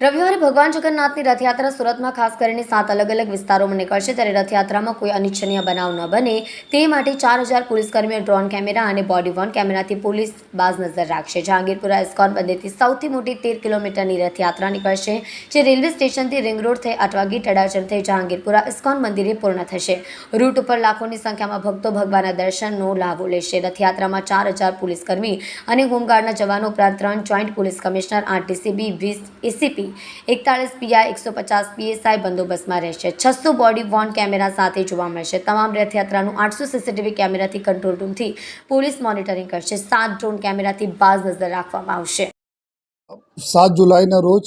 રવિવારે ભગવાન જગન્નાથની રથયાત્રા સુરતમાં ખાસ કરીને સાત અલગ અલગ વિસ્તારોમાં નીકળશે ત્યારે રથયાત્રામાં કોઈ અનિચ્છનીય બનાવ ન બને. તે માટે ચાર હજાર પોલીસકર્મીઓ ડ્રોન કેમેરા અને બોડી વોર્ન કેમેરાથી પોલીસ બાજ નજર રાખશે. જહાંગીરપુરા ઇસ્કોન બંદરથી સૌથી મોટી તેર કિલોમીટરની રથયાત્રા નીકળશે, જે રેલવે સ્ટેશનથી રિંગ રોડ થઈ અટવાગી તડાચર થઈ જહાંગીરપુરા ઇસ્કોન મંદિરે પૂર્ણ થશે. રૂટ ઉપર લાખોની સંખ્યામાં ભક્તો ભગવાનના દર્શનનો લાભો લેશે. રથયાત્રામાં ચાર હજાર પોલીસકર્મી અને હોમગાર્ડના જવાનો ઉપરાંત ત્રણ જોઈન્ટ પોલીસ કમિશનર આરટીસીબી વીસ, એસીપી એકતાળીસ પીઆઈ એકસો પચાસ પીએસઆઈ બંદોબસ્તમાં રહેશે. છસો બોડી વોર્ન કેમેરા સાથે જોવા મળશે. તમામ રથયાત્રાનું આઠસો સીસીટીવી કેમેરાથી કંટ્રોલ રૂમથી પોલીસ મોનિટરિંગ કરશે. સાત ડ્રોન કેમેરાથી બાજ નજર રાખવામાં આવશે. સાત જુલાઈના રોજ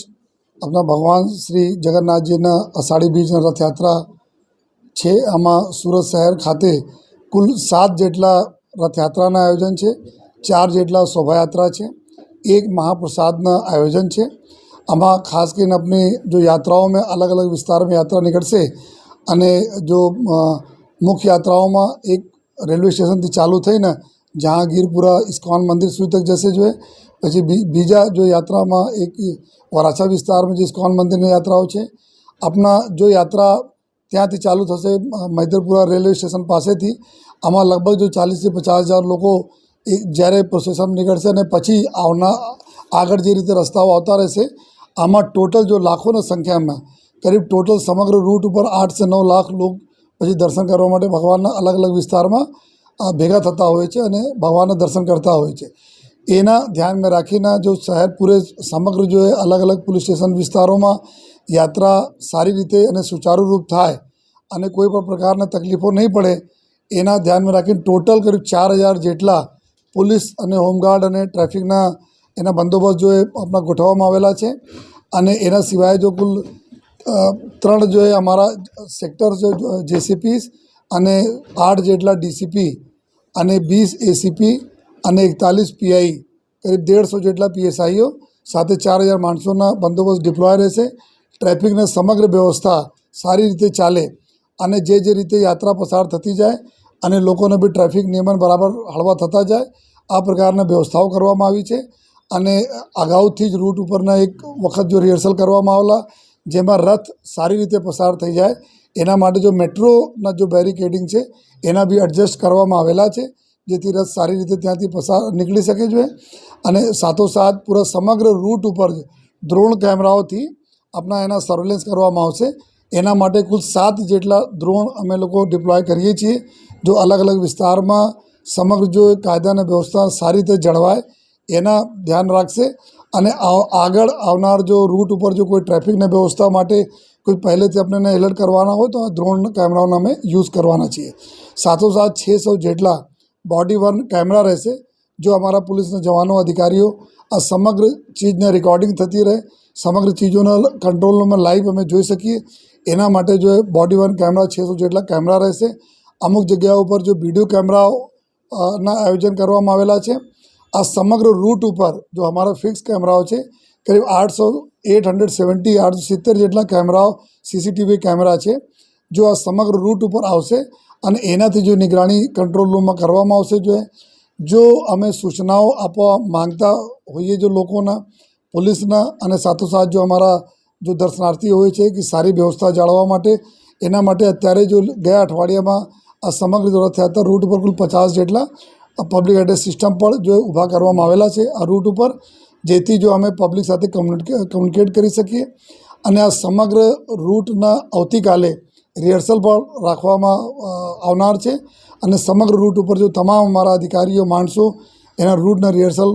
આપણા ભગવાન શ્રી જગન્નાથજીના અષાઢી બીજના રથયાત્રા છે. આમાં સુરત શહેર ખાતે કુલ સાત જેટલા રથયાત્રાના આયોજન છે. ચાર જેટલા શોભાયાત્રા છે. એક મહાપ્રસાદના આયોજન છે. આમાં ખાસ કરીને આપણી જો યાત્રાઓમાં અલગ અલગ વિસ્તારમાં યાત્રા નીકળશે અને જો મુખ્ય યાત્રાઓમાં એક રેલવે સ્ટેશનથી ચાલુ થઈને જ્યાં ગીરપુરા ઇસ્કોન મંદિર સુધી તક જશે જોઈએ. પછી બીજા જો યાત્રામાં એક વરાછા વિસ્તારમાં જે ઇસ્કોન મંદિરની યાત્રાઓ છે, આપના જો યાત્રા ત્યાંથી ચાલુ થશે મૈદરપુરા રેલવે સ્ટેશન પાસેથી, આમાં લગભગ જો ચાલીસથી પચાસ હજાર લોકો એ જ્યારે પ્રોસેસમાં નીકળશે અને પછી આવના, આગળ જે રીતે રસ્તાઓ આવતા રહેશે આમાં ટોટલ જો લાખોની સંખ્યામાં, કરીબ ટોટલ સમગ્ર રૂટ ઉપર આઠથી નવ લાખ લોક પછી દર્શન કરવા માટે ભગવાનના અલગ અલગ વિસ્તારમાં, આ ભેગા થતા હોય છે અને ભગવાનના દર્શન કરતા હોય છે. એના ધ્યાનમાં રાખીને જો શહેર પૂરે સમગ્ર જો અલગ અલગ પોલીસ સ્ટેશન વિસ્તારોમાં યાત્રા સારી રીતે અને સુચારુરૂપ થાય અને કોઈ પણ પ્રકારના તકલીફો નહીં પડે, એના ધ્યાનમાં રાખીને ટોટલ કરીબ ચાર હજાર જેટલા પોલીસ અને હોમગાર્ડ અને ટ્રાફિકના એના બંદોબસ્ત જો આપણા ગોઠવવામાં આવેલા છે અને એના સિવાય જો કુલ ત્રણ જો એ અમારા સેક્ટર જેસીપીસ અને આઠ જેટલા ડીસીપી અને વીસ એસીપી અને એકતાલીસ પીઆઈ, કરીબ દેડસો જેટલા પીએસઆઈઓ સાથે ચાર હજાર માણસોના બંદોબસ્ત ડિપ્લોય રહેશે. ટ્રાફિકની સમગ્ર વ્યવસ્થા સારી રીતે ચાલે અને જે જે રીતે યાત્રા પસાર થતી જાય અને લોકોને બી ટ્રાફિક નિયમન બરાબર હળવા થતા જાય, આ પ્રકારના વ્યવસ્થાઓ કરવામાં આવી છે. અને અગાઉથી જ રૂટ ઉપરના એક વખત જો રિહર્સલ કરવામાં આવેલા, જેમાં રથ સારી રીતે પસાર થઈ જાય, એના માટે જો મેટ્રોના જો બેરિકેડિંગ છે, એના બી એડજસ્ટ કરવામાં આવેલા છે, જેથી રથ સારી રીતે ત્યાંથી પસાર નીકળી શકે છે. અને સાથોસાથ પૂરા સમગ્ર રૂટ ઉપર દ્રોણ કેમેરાઓથી આપણા એના સર્વેલન્સ કરવામાં આવશે. એના માટે કુલ સાત જેટલા દ્રોણ અમે લોકો ડિપ્લોય કરીએ છીએ, જો અલગ અલગ વિસ્તારમાં સમગ્ર જો કાયદા અને વ્યવસ્થા સારી રીતે જળવાય એના ધ્યાન રાખશે અને આગળ આવનાર જો રૂટ ઉપર જો કોઈ ટ્રાફિકની વ્યવસ્થા માટે કોઈ પહેલેથી આપણને એલર્ટ કરવાના હોય તો આ દ્રોણ કેમેરાઓનો અમે યુઝ કરવાના છીએ. સાથોસાથ છસો જેટલા બોડી વન કેમેરા રહેશે, જો અમારા પોલીસના જવાનો અધિકારીઓ આ સમગ્ર ચીજને રેકોર્ડિંગ થતી રહે, સમગ્ર ચીજોના કંટ્રોલમાં લાઈવ અમે જોઈ શકીએ. એના માટે જો બોડી વન કેમેરા છસો જેટલા કેમેરા રહેશે, અમુક જગ્યાઓ ઉપર જો વીડિયો કેમેરાઓના આયોજન કરવામાં આવેલા છે આ સમગ્ર રૂટ ઉપર જો અમારા ફિક્સ કેમેરાઓ છે, કરીબ આઠસો એટ હંડ્રેડ સેવન્ટી આઠસો સિત્તેર જેટલા કેમેરાઓ સીસીટીવી કેમેરા છે. જો આ સમગ્ર રૂટ ઉપર આવશે અને એનાથી જો નિગરાણી કંટ્રોલ રૂમમાં કરવામાં આવશે, જો જો અમે સૂચનાઓ આપવા માંગતા હોઈએ જો લોકોના, પોલીસના અને સાથોસાથ જો અમારા જો દર્શનાર્થીઓ હોય છે કે સારી વ્યવસ્થા જાળવવા માટે, એના માટે અત્યારે જો ગયા અઠવાડિયામાં આ સમગ્ર દોરા થયા હતા, રૂટ ઉપર કુલ પચાસ જેટલા પબ્લિક એડ્રેસ સિસ્ટમ પણ જો ઊભા કરવામાં આવેલા છે, આ રૂટ ઉપર, જેથી જો અમે પબ્લિક સાથે કમ્યુનિકે કમ્યુનિકેટ કરી શકીએ અને આ સમગ્ર રૂટના આવતીકાલે રિહર્સલ પણ રાખવામાં આવનાર છે અને સમગ્ર રૂટ ઉપર જો તમામ અમારા અધિકારીઓ, માણસો એના રૂટના રિહર્સલ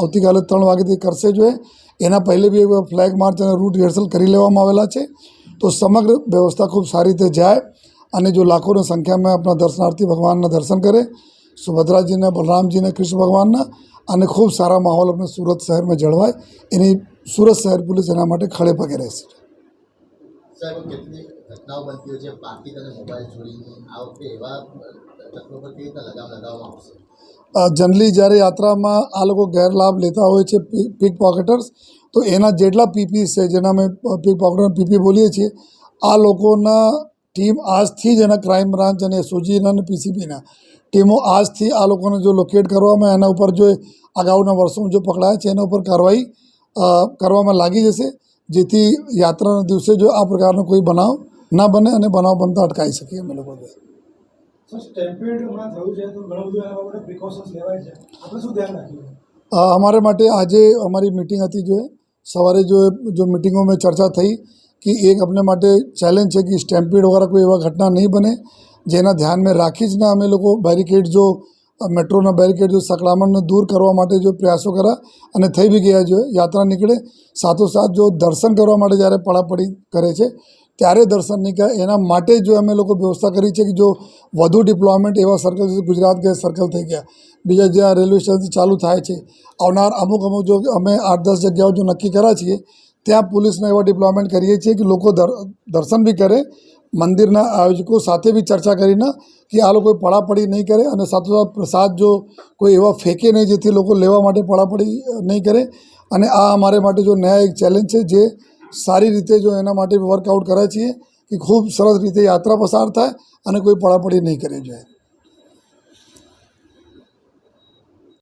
આવતીકાલે ત્રણ વાગ્યાથી કરશે જોઈએ એના પહેલે બી ફ્લેગ માર્ચ અને રૂટ રિહર્સલ કરી લેવામાં આવેલા છે. તો સમગ્ર વ્યવસ્થા ખૂબ સારી રીતે જાય અને જો લાખોની સંખ્યામાં આપણા દર્શનાર્થી ભગવાનના દર્શન કરે સુભદ્રાજીના બલરામજીના કૃષ્ણ ભગવાનના અને ખૂબ સારા માહોલ આપણે સુરત શહેરમાં જળવાય. એની સુરત શહેર પોલીસ એના માટે ખડે પગે રહેશે. જનરલી જ્યારે યાત્રામાં આ લોકો ગેરલાભ લેતા હોય છે પીક પોકેટર્સ તો એના જેટલા પીપી છે જેના અમે પીક પોકેટર પીપી બોલીએ છીએ આ લોકોના ટીમ આજથી જ એના ક્રાઇમ બ્રાન્ચ અને એસઓજીના અને પીસીબીના ટીમો આજથી આ લોકોને જો લોકેટ કરવામાં એના ઉપર જો અગાઉના વર્ષોમાં જો પકડાયા છે એના ઉપર કાર્યવાહી અ, કરવામાં લાગી જશે જેથી યાત્રાના દિવસે જો આ પ્રકારનો કોઈ બનાવ ના બને અને બનાવ બનતા અટકાવી શકીએ અમે લોકો જો સર સ્ટેમ્પેડ હમણાં થયું છે તો ઘણું બધું એના બાબતે પ્રિકોશન્સ લેવાય છે આપણે શું ધ્યાન રાખીએ અ, અમારે માટે આજે અમારી મીટિંગ હતી જો સવારે જો જો મિટિંગો में ચર્ચા થઈ કે એક अपने માટે ચેલેન્જ છે કે સ્ટેમ્પીડ વગેરે કોઈ એવા ઘટના નહીં બને જેના ધ્યાનમાં રાખી જ ને અમે લોકો બેરિકેડ જો મેટ્રોના બેરિકેડ જો સંકળામણને દૂર કરવા માટે જો પ્રયાસો કર્યા અને થઈ બી ગયા જો, યાત્રા નીકળે. સાથોસાથ જો દર્શન કરવા માટે જ્યારે પડાપડી કરે છે, ત્યારે દર્શન નીકળે એના માટે જો અમે લોકો વ્યવસ્થા કરી છે કે જો વધુ ડિપ્લોયમેન્ટ એવા સર્કલ ગુજરાત ગેસ સર્કલ થઈ ગયા. બીજા જ્યાં રેલવે સ્ટેશન ચાલુ થાય છે, આવનાર અમુક અમુક જો અમે આઠ દસ જગ્યાઓ જો નક્કી કર્યા છીએ, ત્યાં પોલીસને એવા ડિપ્લોયમેન્ટ કરીએ છીએ કે લોકો દર, દર્શન બી કરે મંદિરના આયોજકો સાથે બી ચર્ચા કરીને કે આ લોકો પડાપડી નહીં કરે અને સાથોસાથ પ્રસાદ જો કોઈ એવા ફેંકે નહીં જેથી લોકો લેવા માટે પડાપડી નહીં કરે. અને આ અમારે માટે જો નયા એક ચેલેન્જ છે જે સારી રીતે જો એના માટે વર્કઆઉટ કરે છીએ કે ખૂબ સરસ રીતે યાત્રા પસાર થાય અને કોઈ પડાપડી નહીં કરે જોઈએ